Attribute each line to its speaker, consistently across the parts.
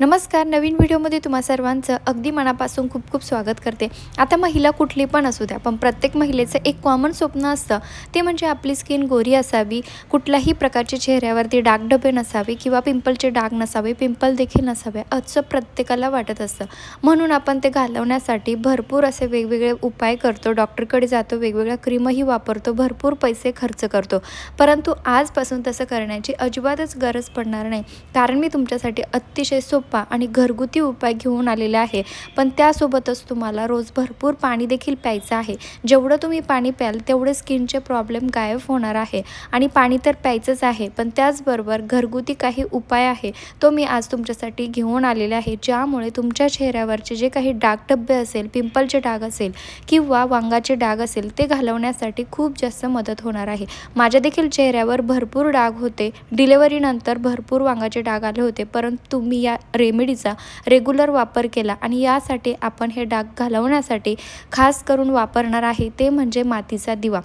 Speaker 1: नमस्कार नवीन व्हिडिओमध्ये तुम्हा सर्वांचं अगदी मनापासून खूप खूप स्वागत करते. आता महिला कुठली पण असू द्या पण प्रत्येक महिलेचं एक कॉमन स्वप्न असतं. ते म्हणजे आपली स्किन गोरी असावी कुठल्याही प्रकारचे चेहऱ्यावरती डागडबे नसावे किंवा पिंपलचे डाग नसावे पिंपल देखील नसावे असं प्रत्येकाला वाटत असतं. म्हणून आपण ते घालवण्यासाठी भरपूर असे वेगवेगळे उपाय करतो. डॉक्टरकडे जातो वेगवेगळ्या क्रीमही वापरतो भरपूर पैसे खर्च करतो. परंतु आजपासून तसं करण्याची अजिबातच गरज पडणार नाही. कारण मी तुमच्यासाठी अतिशय सोपं आणि घरगुती उपाय घेऊन आलेला आहे. पण त्यासोबतच तुम्हाला रोज भरपूर पाणी देखील प्यायचं आहे. जेवढं तुम्ही पाणी प्याल तेवढे स्किनचे प्रॉब्लेम गायब होणार आहे. आणि पाणी तर प्यायचंच आहे पण त्याचबरोबर घरगुती काही उपाय आहे तो मी आज तुमच्यासाठी घेऊन आलेले आहे. ज्यामुळे तुमच्या चेहऱ्यावरचे जे काही डाग डब्बे असेल पिंपलचे डाग असेल किंवा वांगाचे डाग असेल ते घालवण्यासाठी खूप जास्त मदत होणार आहे. माझ्या देखील चेहऱ्यावर भरपूर डाग होते. डिलेवरीनंतर भरपूर वांगाचे डाग आले होते परंतु मी या रेमेडीचा रेग्युलर वापर केला आणि यासाठी आपण हे डाग घालवण्यासाठी खास करून वापरणार आहे ते म्हणजे मातीचा दिवा.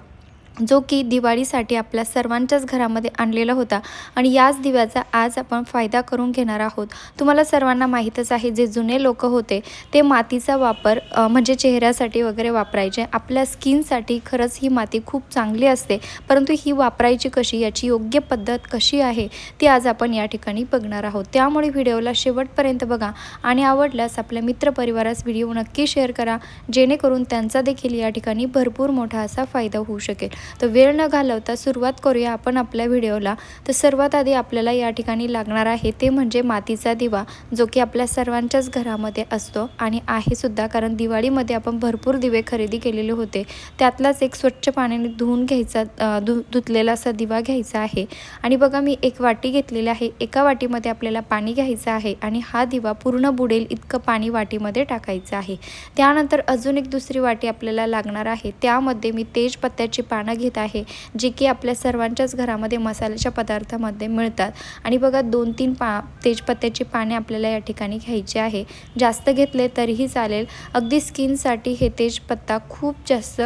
Speaker 1: जो की दिवाळीसाठी आपल्या सर्वांच्याच घरामध्ये आणलेला होता. आणि याच दिव्याचा आज आपण फायदा करून घेणार आहोत. तुम्हाला सर्वांना माहीतच आहे जे जुने लोक होते ते मातीचा वापर म्हणजे चेहऱ्यासाठी वगैरे वापरायचे. आपल्या स्किनसाठी खरंच ही माती खूप चांगली असते. परंतु ही वापरायची कशी याची योग्य पद्धत कशी आहे ती आज आपण या ठिकाणी बघणार आहोत. त्यामुळे व्हिडिओला शेवटपर्यंत बघा आणि आवडल्यास आपल्या मित्रपरिवारास व्हिडिओ नक्की शेअर करा. जेणेकरून त्यांचा देखील या ठिकाणी भरपूर मोठा असा फायदा होऊ शकेल. तर वेळ न घालवता सुरुवात करूया आपण आपल्या व्हिडिओला. तर सर्वात आधी आपल्याला या ठिकाणी लागणार आहे ते म्हणजे मातीचा दिवा जो की आपल्या सर्वांच्याच घरामध्ये असतो आणि आहे सुद्धा. कारण दिवाळीमध्ये आपण भरपूर दिवे खरेदी केलेले होते. त्यातलाच एक स्वच्छ पाण्याने धुवून घ्यायचा धु धुतलेला असा दिवा घ्यायचा आहे. आणि बघा मी एक वाटी घेतलेली आहे. एका वाटीमध्ये आपल्याला पाणी घ्यायचं आहे आणि हा दिवा पूर्ण बुडेल इतकं पाणी वाटीमध्ये टाकायचं आहे. त्यानंतर अजून एक दुसरी वाटी आपल्याला लागणार आहे. त्यामध्ये मी तेजपत्त्याची पानं घेत आहे जे की आपल्या सर्वांच्याच घरामध्ये मसाल्याच्या पदार्थामध्ये मिळतात. आणि बघा दोन तीन पा तेजपत्त्याची पाने आपल्याला या ठिकाणी घ्यायची आहे. जास्त घेतले तरीही चालेल. अगदी स्किनसाठी हे तेजपत्ता खूप जास्त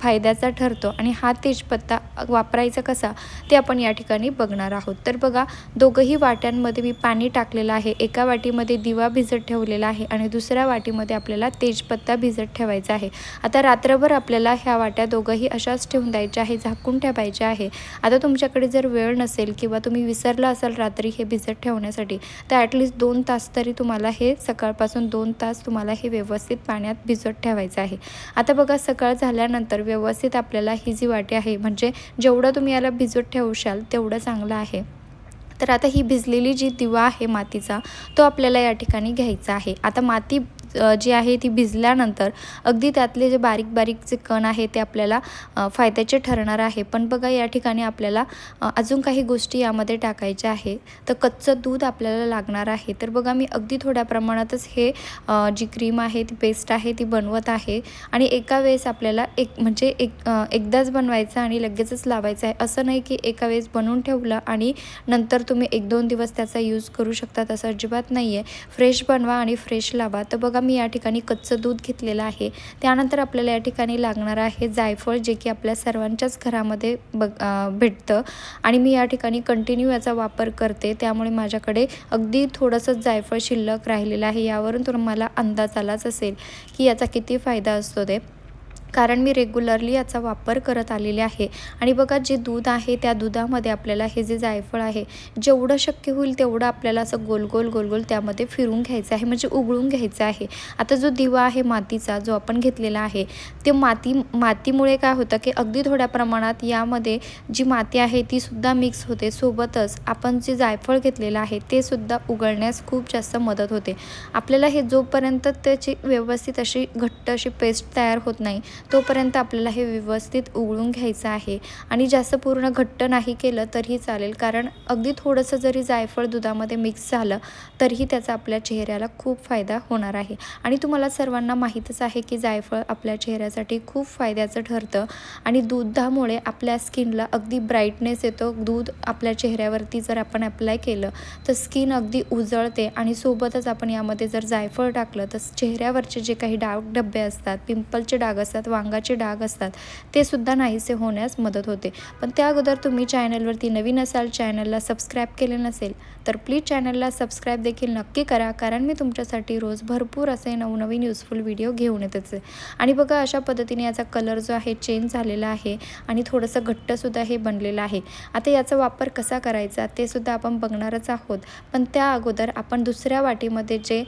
Speaker 1: फायद्याचा ठरतो आणि हा तेजपत्ता वापरायचा कसा ते आपण या ठिकाणी बघणार आहोत. तर बघा दोघंही वाट्यांमध्ये मी पाणी टाकलेलं आहे. एका वाटीमध्ये दिवा भिजत ठेवलेला आहे आणि दुसऱ्या वाटीमध्ये आपल्याला तेजपत्ता भिजत ठेवायचा आहे. आता रात्रभर आपल्याला ह्या वाट्या दोघंही अशाच ठेवून द्यायच्या आहे झाकून ठेवायच्या आहे. आता तुमच्याकडे जर वेळ नसेल किंवा तुम्ही विसरला असाल रात्री हे भिजत ठेवण्यासाठी तर ॲटलिस्ट दोन तास तरी तुम्हाला हे सकाळपासून दोन तास तुम्हाला हे व्यवस्थित पाण्यात भिजत ठेवायचं आहे. आता बघा सकाळ झाल्यानंतर व्यवस्थित आपल्याला ही जी वाटी आहे म्हणजे जेवढं तुम्ही याला भिजत ठेवशाल तेवढं चांगलं आहे. तर आता ही भिजलेली जी दिवा आहे मातीचा तो आपल्याला या ठिकाणी घ्यायचा आहे. आता माती जी आहे ती भिजल्यानंतर अगदी त्यातले जे बारीक बारीक जे कण आहे ते आपल्याला फायद्याचे ठरणार आहे. पण बघा या ठिकाणी आपल्याला अजून काही गोष्टी यामध्ये टाकायच्या आहे तर कच्चं दूध आपल्याला लागणार आहे. तर बघा मी अगदी थोड्या प्रमाणातच हे जी क्रीम आहे ती पेस्ट आहे ती बनवत आहे. आणि एका वेळेस आपल्याला एक म्हणजे एक एकदाच बनवायचं आणि लगेचच लावायचं आहे. असं नाही की एका वेळेस बनवून ठेवलं आणि नंतर तुम्ही एक दोन दिवस त्याचा यूज करू शकता तसं अजिबात नाही आहे फ्रेश बनवा आणि फ्रेश लावा. तर बघा मी या ठिकाणी कच्चं दूध घेतलेलं आहे. त्यानंतर आपल्याला या ठिकाणी लागणार आहे जायफळ जे की आपल्या सर्वांच्याच घरामध्ये बघ भेटतं. आणि मी या ठिकाणी कंटिन्यू याचा वापर करते. त्यामुळे माझ्याकडे अगदी थोडंसं जायफळ शिल्लक राहिलेलं आहे. यावरून तुम्हाला अंदाज आलाच असेल की याचा किती फायदा असतो ते. कारण मी रेग्युलरली याचा वापर करत आलेले आहे. आणि बघा जे दूध आहे त्या दुधामध्ये आपल्याला हे जे जायफळ आहे जेवढं शक्य होईल तेवढं आपल्याला असं गोल गोल गोल गोल त्यामध्ये फिरून घ्यायचं आहे म्हणजे उघडून घ्यायचं आहे. आता जो दिवा आहे मातीचा जो आपण घेतलेला आहे ते माती मातीमुळे काय होतं की अगदी थोड्या प्रमाणात यामध्ये जी माती आहे ती सुद्धा मिक्स होते. सोबतच आपण जे जायफळ घेतलेलं आहे ते सुद्धा उघडण्यास खूप जास्त मदत होते. आपल्याला हे जोपर्यंत त्याची व्यवस्थित अशी घट्ट अशी पेस्ट तयार होत नाही तोपर्यंत आपल्याला हे व्यवस्थित उगळून घ्यायचं आहे. आणि जास्त पूर्ण घट्ट नाही केलं तरीही चालेल. कारण अगदी थोडंसं जरी जायफळ दुधामध्ये मिक्स झालं तरीही त्याचा आपल्या चेहऱ्याला खूप फायदा होणार आहे. आणि तुम्हाला सर्वांना माहीतच आहे की जायफळ आपल्या चेहऱ्यासाठी खूप फायद्याचं ठरतं. आणि दुधामुळे आपल्या स्किनला अगदी ब्राईटनेस येतो. दूध आपल्या चेहऱ्यावरती जर आपण अप्लाय केलं तर स्किन अगदी उजळते. आणि सोबतच आपण यामध्ये जर जायफळ टाकलं तर चेहऱ्यावरचे जे काही डाग डब्बे असतात पिंपलचे डाग असतात वांगाचे डाग असतात ते सुद्धा नाहीसे होण्यास मदत होते. पण त्या अगोदर तुम्ही चॅनलवरती नवीन असाल चॅनलला सबस्क्राईब केले नसेल तर प्लीज चॅनलला सबस्क्राईब देखील नक्की करा कारण मी तुमच्यासाठी रोज भरपूर असे नवनवीन युजफुल व्हिडिओ घेऊन येतच आहे. आणि बघा अशा पद्धतीने याचा कलर जो आहे चेंज झालेला आहे आणि थोडंसं घट्टसुद्धा हे बनलेलं आहे. आता याचा वापर कसा करायचा ते सुद्धा आपण बघणारच आहोत. पण त्या अगोदर आपण दुसऱ्या वाटीमध्ये जे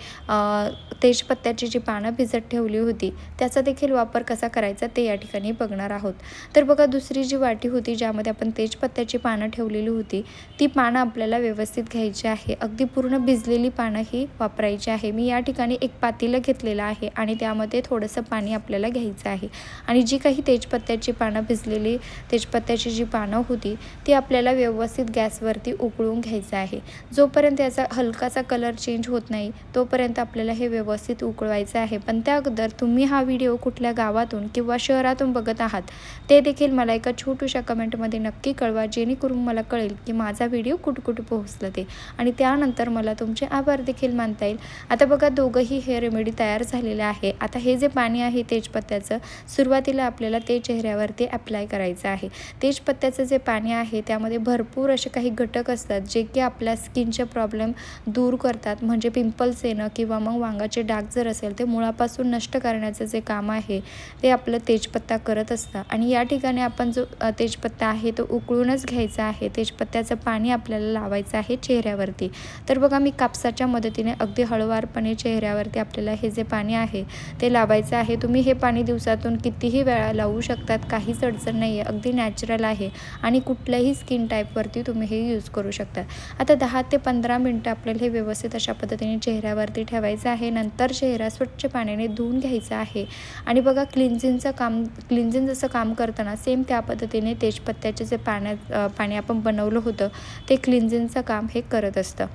Speaker 1: तेजपत्त्याची जी पानं भिजत ठेवली होती त्याचा देखील वापर कसा करायचा ते या ठिकाणी बघणार आहोत. तर बघा दुसरी जी वाटी होती ज्यामध्ये आपण तेजपत्त्याची पानं ठेवलेली होती ती पानं आपल्याला व्यवस्थित घ्यायची आहे. अगदी पूर्ण भिजलेली पानं ही वापरायची आहे. मी या ठिकाणी एक पातेलं घेतलेलं आहे आणि त्यामध्ये थोडंसं पाणी आपल्याला घ्यायचं आहे. आणि जी काही तेजपत्त्याची पानं भिजलेली तेजपत्त्याची जी पानं होती ती आपल्याला व्यवस्थित गॅसवरती उकळून घ्यायचं आहे. जोपर्यंत याचा हलकासा कलर चेंज होत नाही तोपर्यंत आपल्याला हे व्यवस्थित उकळवायचं आहे. पण त्या अगोदर तुम्ही हा व्हिडिओ कुठल्या गावातून किंवा शहरातून बघत आहात ते देखील मला एका छोटूशा कमेंटमध्ये नक्की कळवा जेणेकरून मला कळेल की माझा व्हिडिओ कुठकुठे पोहोचला पोहोचलं ते. आणि त्यानंतर मला तुमचे आभार देखील मानता येईल. आता बघा दोघंही हे रेमेडी तयार झालेले आहे. आता हे जे पाणी आहे तेजपत्त्याचं सुरुवातीला आपल्याला ते चेहऱ्यावरती अप्लाय करायचं आहे. तेजपत्त्याचं जे पाणी आहे त्यामध्ये भरपूर असे काही घटक असतात जे की आपल्या स्किनचे प्रॉब्लेम दूर करतात. म्हणजे पिंपल्स येणं किंवा मग वांगाचे डाग जर असेल ते मुळापासून नष्ट करण्याचं जे काम आहे ते ते आपलं तेजपत्ता करत असतं. आणि या ठिकाणी आपण जो तेजपत्ता आहे तो उकळूनच घ्यायचा आहे. तेजपत्त्याचं पाणी आपल्याला लावायचं आहे चेहऱ्यावरती. तर बघा मी कापसाच्या मदतीने अगदी हळुवारपणे चेहऱ्यावरती आपल्याला हे जे पाणी आहे ते लावायचं आहे. तुम्ही हे पाणी दिवसातून कितीही वेळा लावू शकतात. काहीच अडचण नाही आहे अगदी नॅचरल आहे. आणि कुठल्याही स्किन टाईपवरती तुम्ही हे यूज करू शकता. आता दहा ते पंधरा मिनटं आपल्याला हे व्यवस्थित अशा पद्धतीने चेहऱ्यावरती ठेवायचं आहे. नंतर चेहरा स्वच्छ पाण्याने धुवून घ्यायचा आहे. आणि बघा क्लीन क्लिन्झिंगचं काम क्लिन्झिंग जसं काम करताना सेम त्या पद्धतीने तेजपत्त्याचे जे पाण्यात पाणी आपण बनवलं होतं ते क्लिन्झिंगचं काम हे करत असतं.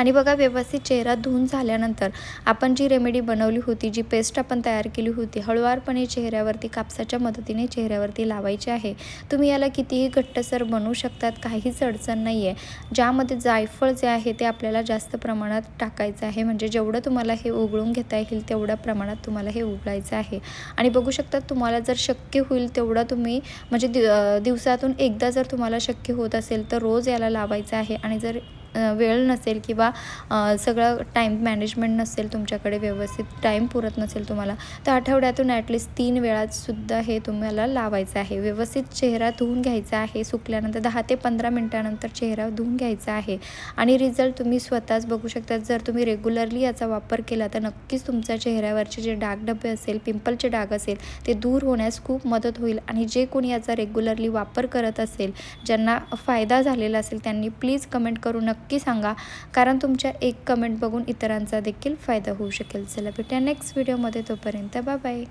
Speaker 1: आणि बघा व्यवस्थित चेहरा धुवून झाल्यानंतर आपण जी रेमेडी बनवली होती जी पेस्ट आपण तयार केली होती हळुवारपणे चेहऱ्यावरती कापसाच्या मदतीने चेहऱ्यावरती लावायची आहे. तुम्ही याला कितीही घट्टसर बनवू शकतात काहीच अडचण नाही आहे ज्यामध्ये जायफळ जे आहे ते आपल्याला जास्त प्रमाणात टाकायचं आहे. म्हणजे जेवढं तुम्हाला हे उघळून घेता येईल तेवढ्या प्रमाणात तुम्हाला हे उघडायचं आहे. आणि बघू शकता तुम्हाला जर शक्य होईल तेवढं तुम्ही म्हणजे दि दिवसातून एकदा जर तुम्हाला शक्य होत असेल तर रोज याला लावायचं आहे. आणि जर वेळ नसेल किंवा सगळं टाईम मॅनेजमेंट नसेल तुमच्याकडे व्यवस्थित टाईम पुरत नसेल तुम्हाला तर आठवड्यातून ॲटलिस्ट तीन वेळासुद्धा हे तुम्हाला लावायचं आहे. व्यवस्थित चेहरा धुवून घ्यायचा आहे सुकल्यानंतर दहा ते पंधरा मिनटानंतर चेहरा धुवून घ्यायचा आहे. आणि रिझल्ट तुम्ही स्वतःच बघू शकता. जर तुम्ही रेग्युलरली याचा वापर केला तर नक्कीच तुमच्या चेहऱ्यावरचे जे डाग डबे असेल पिंपलचे डाग असेल ते दूर होण्यास खूप मदत होईल. आणि जे कोणी याचा रेग्युलरली वापर करत असेल ज्यांना फायदा झालेला असेल त्यांनी प्लीज कमेंट करून नक्की सांगा. कारण तुमच्या एक कमेंट बघून इतरांचा देखील फायदा होऊ शकेल. चला भेटूया नेक्स्ट व्हिडिओमध्ये तोपर्यंत बाय बाय